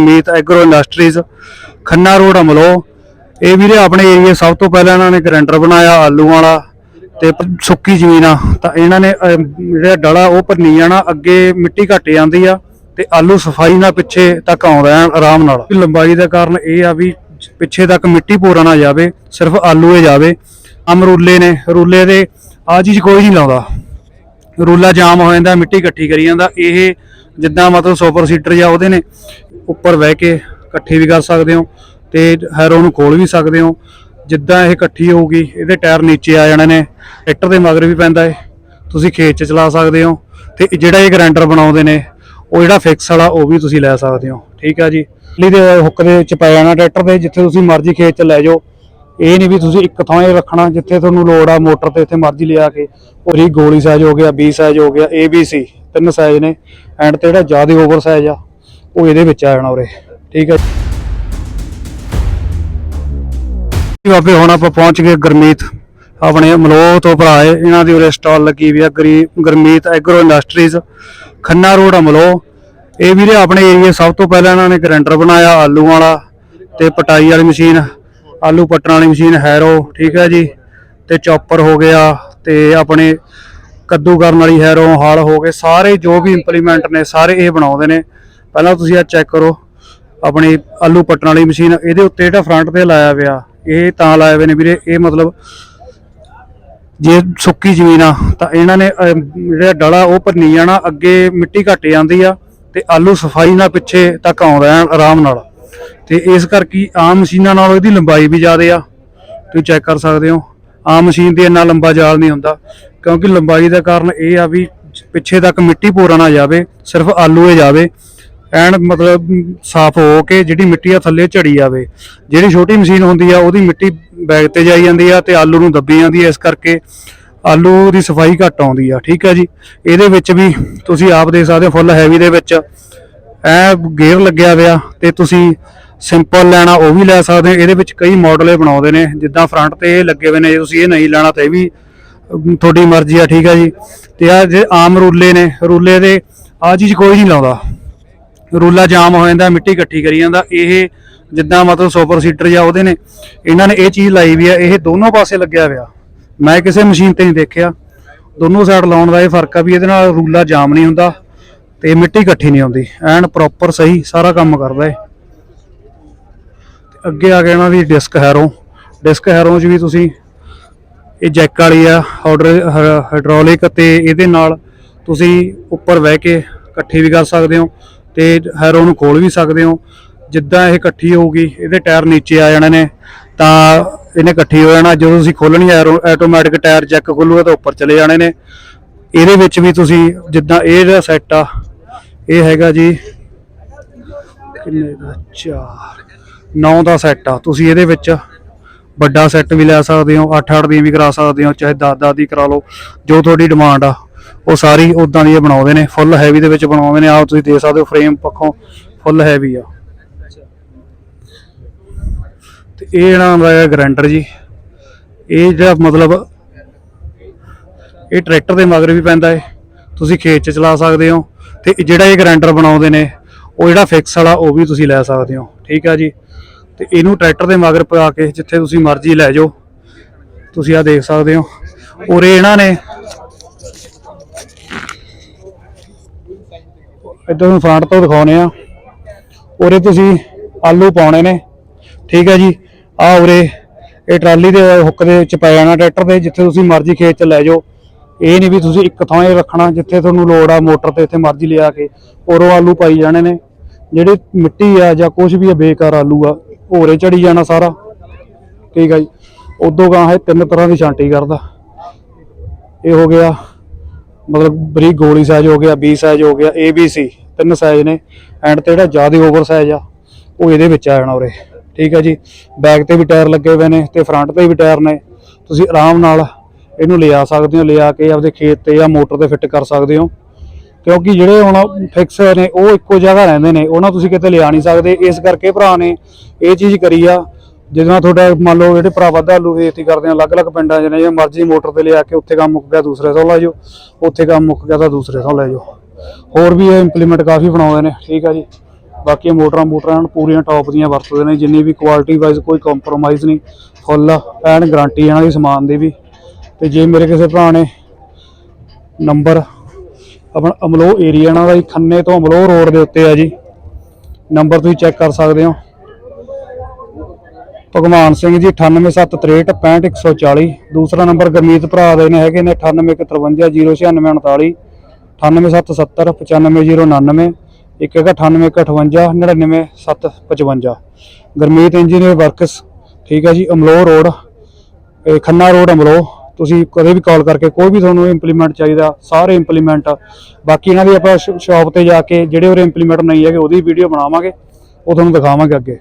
Meet agro industries Khanna road Amloh. ਇਹ ਵੀਰੇ ਆਪਣੇ ਏਰੀਆ ਸਭ ਤੋਂ ਪਹਿਲਾਂ ਇਹਨਾਂ ਨੇ ਗਰੈਂਡਰ ਬਣਾਇਆ ਆਲੂ ਵਾਲਾ ਤੇ ਸੁੱਕੀ ਜ਼ਮੀਨ ਆ। ਤਾਂ ਇਹਨਾਂ ਨੇ ਅਹ, ਜਿਹੜਾ ਡਲਾ ਉਹ ਭਰਨੀ ਜਾਣਾ ਅੱਗੇ ਮਿੱਟੀ ਘੱਟ ਜਾਂਦੀ ਆ ਤੇ ਆਲੂ ਸਫ਼ਾਈ ਨਾਲ ਪਿੱਛੇ ਤੱਕ ਆਉਂਦਾ ਹੈ ਆਰਾਮ ਨਾਲ। ਲੰਬਾਈ ਦਾ ਕਾਰਨ ਇਹ ਆ ਵੀ ਪਿੱਛੇ ਤੱਕ ਮਿੱਟੀ ਪੂਰਾ ਨਾ ਜਾਵੇ ਸਿਰਫ ਆਲੂ ਹੀ ਜਾਵੇ। ਅਮਰੂਲੇ ਨੇ ਰੂਲੇ ਦੇ ਆ ਚੀਜ਼ ਕੋਈ ਨਹੀਂ ਲਾਉਂਦਾ। ਰੂਲਾ ਜਾਮ ਹੋ ਜਾਂਦਾ ਮਿੱਟੀ ਇਕੱਠੀ ਕਰੀ ਜਾਂਦਾ। ਇਹ ਜਿੱਦਾਂ ਮਤਲਬ ਸੁਪਰ ਸੀਟਰ ਜਾਂ ਉਹਦੇ ਨੇ ਉੱਪਰ ਬਹਿ ਕੇ ਇਕੱਠੀ ਵੀ ਕਰ ਸਕਦੇ ਹੋ ਤੇ ਹੈਰੋ ਨੂੰ ਖੋਲ ਵੀ ਸਕਦੇ ਹੋ। ਜਿੱਦਾਂ ਇਹ ਇਕੱਠੀ ਹੋਊਗੀ, ਇਹਦੇ ਟਾਇਰ ਨੀਚੇ ਆ ਜਾਣੇ ਨੇ, ਟਰੈਕਟਰ ਦੇ ਮਗਰ ਵੀ ਪੈਂਦਾ ਏ। ਤੁਸੀਂ ਖੇਤ 'ਚ ਚਲਾ ਸਕਦੇ ਹੋ ਤੇ ਜਿਹੜਾ ਇਹ ਗ੍ਰਾਈਂਡਰ ਬਣਾਉਂਦੇ ਨੇ, ਉਹ ਜਿਹੜਾ ਫਿਕਸ ਵਾਲਾ, ਉਹ ਵੀ ਤੁਸੀਂ ਲੈ ਸਕਦੇ ਹੋ। ਠੀਕ ਆ ਜੀ? ਲਈ ਦੇ ਹੁੱਕ ਦੇ ਵਿੱਚ ਪੈ ਜਾਣਾ ਟਰੈਕਟਰ ਦੇ ਜਿੱਥੇ ਤੁਸੀਂ ਮਰਜ਼ੀ ਖੇਤ 'ਚ ਲੈ ਜਾਓ। ਇਹ ਨਹੀਂ ਵੀ ਤੁਸੀਂ ਇੱਕ ਥਾਂ ਇਹ ਰੱਖਣਾ, ਜਿੱਥੇ ਤੁਹਾਨੂੰ ਲੋੜ ਆ ਮੋਟਰ ਤੇ ਇੱਥੇ ਮਰਜ਼ੀ ਲਿਆ ਕੇ ਉਹਦੀ ਗੋਲੀ ਸਾਈਜ਼ ਹੋ ਗਿਆ ਬੀ ਸਾਈਜ਼ ਹੋ ਗਿਆ ਏ ਬੀ ਸੀ ਤਿੰਨ ਸਾਈਜ਼ ਨੇ। ਐਂਡ ਤੇ ਜਿਹੜਾ ਜ਼ਿਆਦਾ ਓਵਰ ਸਾਈਜ਼ ਆ ਉਹ ਇਹਦੇ ਵਿੱਚ ਆ ਜਾਣਾ ਉਰੇ। ਠੀਕ ਹੈ ਬਾਬੇ, ਹੁਣ ਆਪਾਂ ਪਹੁੰਚ ਗਏ ਗਰਮੀਤ। ਆਪਣੇ ਮਲੋਹ ਤੋਂ ਭਰਾ ਇਹਨਾਂ ਦੀ ਉਰੇ ਸਟਾਲ ਲੱਗੀ ਵੀ ਆ, ਗਰੀ, Gurmeet agro industries Khanna road Amloh ਇਹ ਵੀਰੇ ਆਪਣੇ ਏਰੀਆ ਸਭ ਤੋਂ ਪਹਿਲਾਂ ਇਹਨਾਂ ਨੇ ਗਰੈਂਡਰ ਬਣਾਇਆ, ਆਲੂ ਵਾਲਾ ਤੇ ਪਟਾਈ ਵਾਲੀ ਮਸ਼ੀਨ, ਆਲੂ ਪੱਟਣ ਵਾਲੀ ਮਸ਼ੀਨ, ਹੈਰੋ, ਠੀਕ ਹੈ ਜੀ। ਤੇ ਚੌਪਰ ਹੋ ਗਿਆ ਤੇ ਆਪਣੇ ਕੱਦੂ ਕਰਨ ਵਾਲੀ ਹੈਰੋ, ਹਾਲ ਹੋ ਗਏ। ਸਾਰੇ ਜੋ ਵੀ ਇੰਪਲੀਮੈਂਟ ਨੇ, ਸਾਰੇ ਇਹ ਬਣਾਉਂਦੇ ਨੇ। ਪਹਿਲਾਂ ਤੁਸੀਂ ਆ ਚੈੱਕ ਕਰੋ, ਆਪਣੀ ਆਲੂ ਪੱਟਣ ਵਾਲੀ ਮਸ਼ੀਨ, ਇਹਦੇ ਉੱਤੇ ਜਿਹੜਾ ਫਰੰਟ ਤੇ ਲਾਇਆ ਪਿਆ, ਇਹ ਤਾਂ ਲਾਇਆ ਹੋਏ ਨੇ ਵੀਰੇ, ਇਹ ਮਤਲਬ ਜੇ ਸੁੱਕੀ ਜ਼ਮੀਨ ਆ, ਤਾਂ ਇਹਨਾਂ ਨੇ ਜਿਹੜਾ ਡਲਾ ਉਹ ਭੰਨੀ ਜਾਣਾ ਅੱਗੇ ਮਿੱਟੀ ਘੱਟ ਜਾਂਦੀ ਆ ਤੇ ਆਲੂ ਸਫ਼ਾਈ ਨਾਲ ਪਿੱਛੇ ਤੱਕ ਆਉਂਦਾ ਆਰਾਮ ਨਾਲ। ਤੇ ਇਸ ਕਰਕੇ ਆਮ ਮਸ਼ੀਨਾਂ ਨਾਲੋਂ ਇਹਦੀ ਲੰਬਾਈ ਵੀ ਜ਼ਿਆਦਾ ਆ, ਤੁਸੀਂ ਚੈੱਕ ਕਰ ਸਕਦੇ ਹੋ। ਆਮ ਮਸ਼ੀਨ ਦੇ ਇੰਨਾ ਲੰਬਾ ਜਾਲ ਨਹੀਂ ਹੁੰਦਾ, ਕਿਉਂਕਿ ਲੰਬਾਈ ਦਾ ਕਾਰਨ ਇਹ ਆ ਵੀ ਪਿੱਛੇ ਤੱਕ ਮਿੱਟੀ ਪੂਰਾ ਨਾ ਜਾਵੇ, ਸਿਰਫ ਆਲੂ ਹੀ ਜਾਵੇ। ਐਨ ਮਤਲਬ ਸਾਫ਼ ਹੋ ਕੇ ਜਿਹੜੀ ਮਿੱਟੀ ਆ ਥੱਲੇ ਝੜੀ ਜਾਵੇ ਜਿਹੜੀ ਛੋਟੀ ਮਸ਼ੀਨ ਹੁੰਦੀ ਆ, ਉਹਦੀ ਮਿੱਟੀ ਬੈਗ ਤੇ ਜਾਈ ਜਾਂਦੀ ਆ ਤੇ ਆਲੂ ਨੂੰ ਦੱਬੀ ਜਾਂਦੀ ਆ, ਇਸ ਕਰਕੇ ਆਲੂ ਦੀ ਸਫ਼ਾਈ ਘੱਟ ਆਉਂਦੀ ਆ, ਠੀਕ ਆ ਜੀ? ਇਹਦੇ ਵਿੱਚ ਵੀ ਤੁਸੀਂ ਆਪ ਦੇਖ ਸਕਦੇ ਹੋ, ਫੁੱਲ ਹੈਵੀ ਦੇ ਵਿੱਚ। ਐ ਗੇਅਰ ਲੱਗਿਆ ਹੋਇਆ ਤੇ ਤੁਸੀਂ ਸਿੰਪਲ ਲੈਣਾ, ਉਹ ਵੀ ਲੈ ਸਕਦੇ ਹੋ। ਇਹਦੇ ਵਿੱਚ ਕਈ ਮਾਡਲ ਬਣਾਉਂਦੇ ਨੇ, ਜਿੱਦਾਂ ਫਰੰਟ ਤੇ ਇਹ ਲੱਗੇ ਹੋਏ ਨੇ, ਜੇ ਤੁਸੀਂ ਇਹ ਨਹੀਂ ਲੈਣਾ ਤਾਂ ਇਹ ਵੀ ਤੁਹਾਡੀ ਮਰਜ਼ੀ ਆ, ਠੀਕ ਆ ਜੀ? ਤੇ ਆ ਜੇ ਆਮ ਰੂਲੇ ਨੇ, ਰੂਲੇ ਦੇ ਆ ਚੀਜ਼ ਕੋਈ ਨਹੀਂ ਲਾਉਂਦਾ। ਰੂਲਾ ਜਾਮ ਹੋ ਜਾਂਦਾ, ਮਿੱਟੀ ਇਕੱਠੀ ਕਰੀ ਜਾਂਦਾ। ਇਹ ਜਿੱਦਾਂ ਮਤਲਬ ਸੁਪਰ ਸੀਟਰ ਜਾਂ ਉਹਦੇ ਨੇ, ਇਹਨਾਂ ਨੇ ਇਹ ਚੀਜ਼ ਲਾਈ ਵੀ ਆ, ਇਹ ਦੋਨੋਂ ਪਾਸੇ ਲੱਗਿਆ ਹੋਇਆ। ਮੈਂ ਕਿਸੇ ਮਸ਼ੀਨ ਤੇ ਨਹੀਂ ਦੇਖਿਆ। ਦੋਨੋਂ ਸਾਈਡ ਲਾਉਣ ਦਾ ਇਹ ਫ਼ਰਕ ਆ ਵੀ ਇਹਦੇ ਨਾਲ ਰੂਲਾ ਜਾਮ ਨਹੀਂ ਹੁੰਦਾ ਤੇ ਮਿੱਟੀ ਇਕੱਠੀ ਨਹੀਂ ਆਉਂਦੀ। ਐਨ ਪ੍ਰੋਪਰ ਸਹੀ ਸਾਰਾ ਕੰਮ ਕਰਦਾ ਏ ਤੇ ਅੱਗੇ ਆ ਗਿਆ ਇਹਨਾਂ ਦੀ ਡਿਸਕ ਹੈਰੋ ਡਿਸਕ ਹੈਰੋ 'ਚ ਵੀ ਤੁਸੀਂ ਇਹ ਜੈਕ ਵਾਲੀ ਆ ਹਾਈਡ੍ਰੋਲਿਕ ਤੇ ਇਹਦੇ ਨਾਲ ਤੁਸੀਂ ਉੱਪਰ ਬਹਿ ਕੇ ਇਕੱਠੀ ਵੀ ਕਰ ਸਕਦੇ ਹੋ। ਤੇ ਹੈਰੋ ਨੂੰ ਖੋਲ ਵੀ ਸਕਦੇ ਹੋ। ਜਿੱਦਾਂ ਇਹ ਇਕੱਠੀ ਹੋਊਗੀ, ਇਹਦੇ ਟਾਇਰ ਨੀਚੇ ਆ ਜਾਣੇ ਨੇ, ਤਾਂ ਇਹਨੇ ਇਕੱਠੀ ਹੋ ਜਾਣਾ। ਜਦੋਂ ਤੁਸੀਂ ਖੋਲਣੀ ਆਟੋਮੈਟਿਕ ਟਾਇਰ ਚੈੱਕ ਖੋਲੂਗਾ ਤਾਂ ਉੱਪਰ ਚਲੇ ਜਾਣੇ ਨੇ। ਇਹਦੇ ਵਿੱਚ ਵੀ ਤੁਸੀਂ ਜਿੱਦਾਂ ਇਹ ਜਿਹੜਾ ਸੈੱਟ ਆ, ਇਹ ਹੈਗਾ ਜੀ ਕਿੰਨੇ ਦਾ? 4 9 ਦਾ ਸੈੱਟ ਆ। ਤੁਸੀਂ ਇਹਦੇ ਵਿੱਚ ਵੱਡਾ ਸੈੱਟ ਵੀ ਲੈ ਸਕਦੇ ਹੋ 8-8 ਦੀ ਵੀ ਕਰਾ ਸਕਦੇ ਹੋ, ਚਾਹੇ 10-10 ਦੀ ਕਰਾ ਲਓ। ਜੋ ਤੁਹਾਡੀ ਡਿਮਾਂਡ ਆ ਉਹ ਸਾਰੀ ਉਦਾਂ ਦੀ ਬਣਾਉਂਦੇ ਨੇ ਫੁੱਲ ਹੈਵੀ ਦੇ ਵਿੱਚ ਬਣਾਉਂਦੇ ਨੇ, ਆਪ ਤੁਸੀਂ ਦੇਖ ਸਕਦੇ ਹੋ ਫਰੇਮ ਪੱਖੋਂ ਫੁੱਲ ਹੈਵੀ ਆ। ਤੇ ਇਹ ਜਿਹੜਾ ਹੁੰਦਾ ਹੈ ਗ੍ਰਾਈਂਡਰ ਜੀ, ਇਹ ਜਿਹੜਾ ਮਤਲਬ ਇਹ ਟਰੈਕਟਰ ਦੇ ਮਗਰ ਵੀ ਪੈਂਦਾ ਹੈ ਤੁਸੀਂ ਖੇਤ 'ਚ ਚਲਾ ਸਕਦੇ ਹੋ ਤੇ ਜਿਹੜਾ ਇਹ ਗ੍ਰਾਈਂਡਰ ਬਣਾਉਂਦੇ ਨੇ, ਉਹ ਜਿਹੜਾ ਫਿਕਸ ਵਾਲਾ ਉਹ ਵੀ ਤੁਸੀਂ ਲੈ ਸਕਦੇ ਹੋ, ਠੀਕ ਆ ਜੀ? ਤੇ ਇਹਨੂੰ ਟਰੈਕਟਰ ਦੇ ਮਗਰ ਪਾ ਕੇ ਜਿੱਥੇ ਤੁਸੀਂ ਮਰਜ਼ੀ ਲੈ ਜਾਓ, ਤੁਸੀਂ ਆ ਦੇਖ ਸਕਦੇ ਹੋ। ਔਰ ਇਹਨਾਂ ਨੇ ਇਧਰ ਨੂੰ ਫਰੰਟ ਤੋਂ ਦਿਖਾਉਨੇ ਆ ਉਰੇ ਤੁਸੀਂ ਆਲੂ ਪਾਉਣੇ ਨੇ। ਠੀਕ ਹੈ ਜੀ। ਆ ਉਰੇ ਇਹ ਟਰਾਲੀ ਦੇ ਹੁੱਕ ਦੇ ਵਿੱਚ ਪੈ ਜਾਣਾ ਟਰੈਕਟਰ ਦੇ, ਜਿੱਥੇ ਤੁਸੀਂ ਮਰਜ਼ੀ ਖੇਤ ਚ ਲੈ ਜਾਓ। ਇਹ ਨਹੀਂ ਵੀ ਤੁਸੀਂ ਇੱਕ ਥਾਂ ਇਹ ਰੱਖਣਾ ਜਿੱਥੇ ਤੁਹਾਨੂੰ ਲੋੜ ਆ ਮੋਟਰ ਤੇ ਇੱਥੇ ਮਰਜ਼ੀ ਲਿਆ ਕੇ ਔਰੋਂ ਆਲੂ ਪਾਈ ਜਾਣੇ ਨੇ। ਜਿਹੜੇ ਮਿੱਟੀ ਆ ਜਾਂ ਕੁਝ ਵੀ ਆ, ਬੇਕਾਰ ਆਲੂ ਆ, ਹੋਰੇ ਚੜੀ ਜਾਣਾ ਸਾਰਾ। ਠੀਕ ਆ ਜੀ। ਉਦੋਂ ਗਾਂ ਇਹ ਤਿੰਨ ਤਰ੍ਹਾਂ ਦੀ ਛਾਂਟੀ ਕਰਦਾ। ਇਹ ਹੋ ਗਿਆ ਮਤਲਬ ਬਰੀਕ ਗੋਲੀ ਸਾਈਜ਼ ਹੋ ਗਿਆ ਬੀ ਸਾਈਜ਼ ਹੋ ਗਿਆ ਏ ਬੀ ਸੀ ਤਿੰਨ ਸਾਈਜ਼ ਨੇ ਐਂਡ ਤੇ ਜਿਹੜਾ ਜ਼ਿਆਦਾ ਓਵਰ ਸਾਈਜ਼ ਆ, ਉਹ ਇਹਦੇ ਵਿੱਚ ਆ ਜਾਣਾ ਉਰੇ। ਠੀਕ ਹੈ ਜੀ? ਬੈਕ ਤੇ ਵੀ ਟਾਇਰ ਲੱਗੇ ਹੋਏ ਨੇ ਤੇ ਫਰੰਟ ਤੇ ਵੀ ਟਾਇਰ ਨੇ। ਤੁਸੀਂ ਆਰਾਮ ਨਾਲ ਇਹਨੂੰ ਲਿਆ ਸਕਦੇ ਹੋ, ਲਿਆ ਕੇ ਆਪਦੇ ਖੇਤ ਤੇ ਜਾਂ ਮੋਟਰ ਤੇ ਫਿੱਟ ਕਰ ਸਕਦੇ ਹੋ। ਕਿਉਂਕਿ ਜਿਹੜੇ ਹੁਣ ਫਿਕਸ ਨੇ, ਉਹ ਇੱਕੋ ਜਗ੍ਹਾ ਰਹਿੰਦੇ ਨੇ। ਉਹਨਾਂ ਤੁਸੀਂ ਕਿਤੇ ਲਿਆ ਨਹੀਂ ਸਕਦੇ। ਇਸ ਕਰਕੇ ਭਰਾ ਨੇ ਇਹ ਚੀਜ਼ ਕਰੀ ਆ ਜਿੱਦਾਂ ਤੁਹਾਡਾ ਮੰਨ ਲਓ ਜਿਹੜੇ ਭਰਾ ਵੱਧ ਆਲੂ ਖੇਤੀ ਕਰਦੇ ਆ, ਅਲੱਗ-ਅਲੱਗ ਪਿੰਡਾਂ 'ਚ ਨੇ, ਜੇ ਮਰਜ਼ੀ ਮੋਟਰ ਤੇ ਲਿਆ ਕੇ ਉੱਥੇ ਕੰਮ ਮੁੱਕ ਗਿਆ, ਦੂਸਰੇ ਤੋਂ ਲੈ ਜਾਓ। ਉੱਥੇ ਕੰਮ ਮੁੱਕ ਗਿਆ ਤਾਂ ਦੂਸਰੇ ਤੋਂ ਲੈ ਜਾਓ। ਹੋਰ ਵੀ ਇਹ ਇੰਪਲੀਮੈਂਟ ਕਾਫੀ ਬਣਾਉਂਦੇ ਨੇ, ਠੀਕ ਆ ਜੀ। ਬਾਕੀ ਮੋਟਰਾਂ ਮੋਟਰਾਂ ਐਨ ਪੂਰੀਆਂ ਟੌਪ ਦੀਆਂ ਵਰਤਦੇ ਨੇ, ਜਿੰਨੀ ਵੀ ਕੁਆਲਿਟੀ ਵਾਈਜ਼ ਕੋਈ ਕੰਪਰੋਮਾਈਜ਼ ਨਹੀਂ। ਫੁੱਲ ਐਨ ਗਾਰੰਟੀ ਇਹਨਾਂ ਦੀ ਸਮਾਨ ਦੀ ਵੀ। ਤੇ ਜੇ ਮੇਰੇ ਕਿਸੇ ਭਰਾ ਨੇ ਨੰਬਰ ਆਪਣਾ ਅਮਲੋ ਏਰੀਆ ਇਹਨਾਂ ਦਾ ਜੀ ਖੰਨੇ ਤੋਂ ਅਮਲੋ ਰੋਡ ਦੇ ਉੱਤੇ ਆ ਜੀ। ਨੰਬਰ ਤੁਸੀਂ ਚੈੱਕ ਕਰ ਸਕਦੇ ਹੋ। ਭਗਵਾਨ ਸਿੰਘ ਜੀ 9873656140 ਦੂਸਰਾ ਨੰਬਰ ਗਰਮੀਤ ਭਰਾ ਦੇ ਨੇ ਹੈਗੇ ਨੇ 9853509649 9877795099 ਇੱਕ ਹੈਗਾ 9815599755 ਗਰਮੀਤ ਇੰਜੀਨੀਅਰ ਵਰਕਸ, ਠੀਕ ਹੈ ਜੀ ਅਮਲੋ ਰੋਡ ਖੰਨਾ ਰੋਡ ਅਮਲੋ ਤੁਸੀਂ ਕਦੇ ਵੀ ਕਾਲ ਕਰਕੇ ਕੋਈ ਵੀ ਤੁਹਾਨੂੰ ਇੰਪਲੀਮੈਂਟ ਚਾਹੀਦਾ, ਸਾਰੇ ਇੰਪਲੀਮੈਂਟ ਬਾਕੀ ਇਹਨਾਂ ਦੀ ਆਪਾਂ ਸ਼ਾਪ ਤੇ ਜਾ ਕੇ, ਜਿਹੜੇ ਉਹ ਇੰਪਲੀਮੈਂਟ ਨਹੀਂ ਹੈਗੇ, ਉਹਦੀ ਵੀਡੀਓ ਬਣਾਵਾਂਗੇ। ਉਹ ਤੁਹਾਨੂੰ ਦਿਖਾਵਾਂਗੇ ਅੱਗੇ।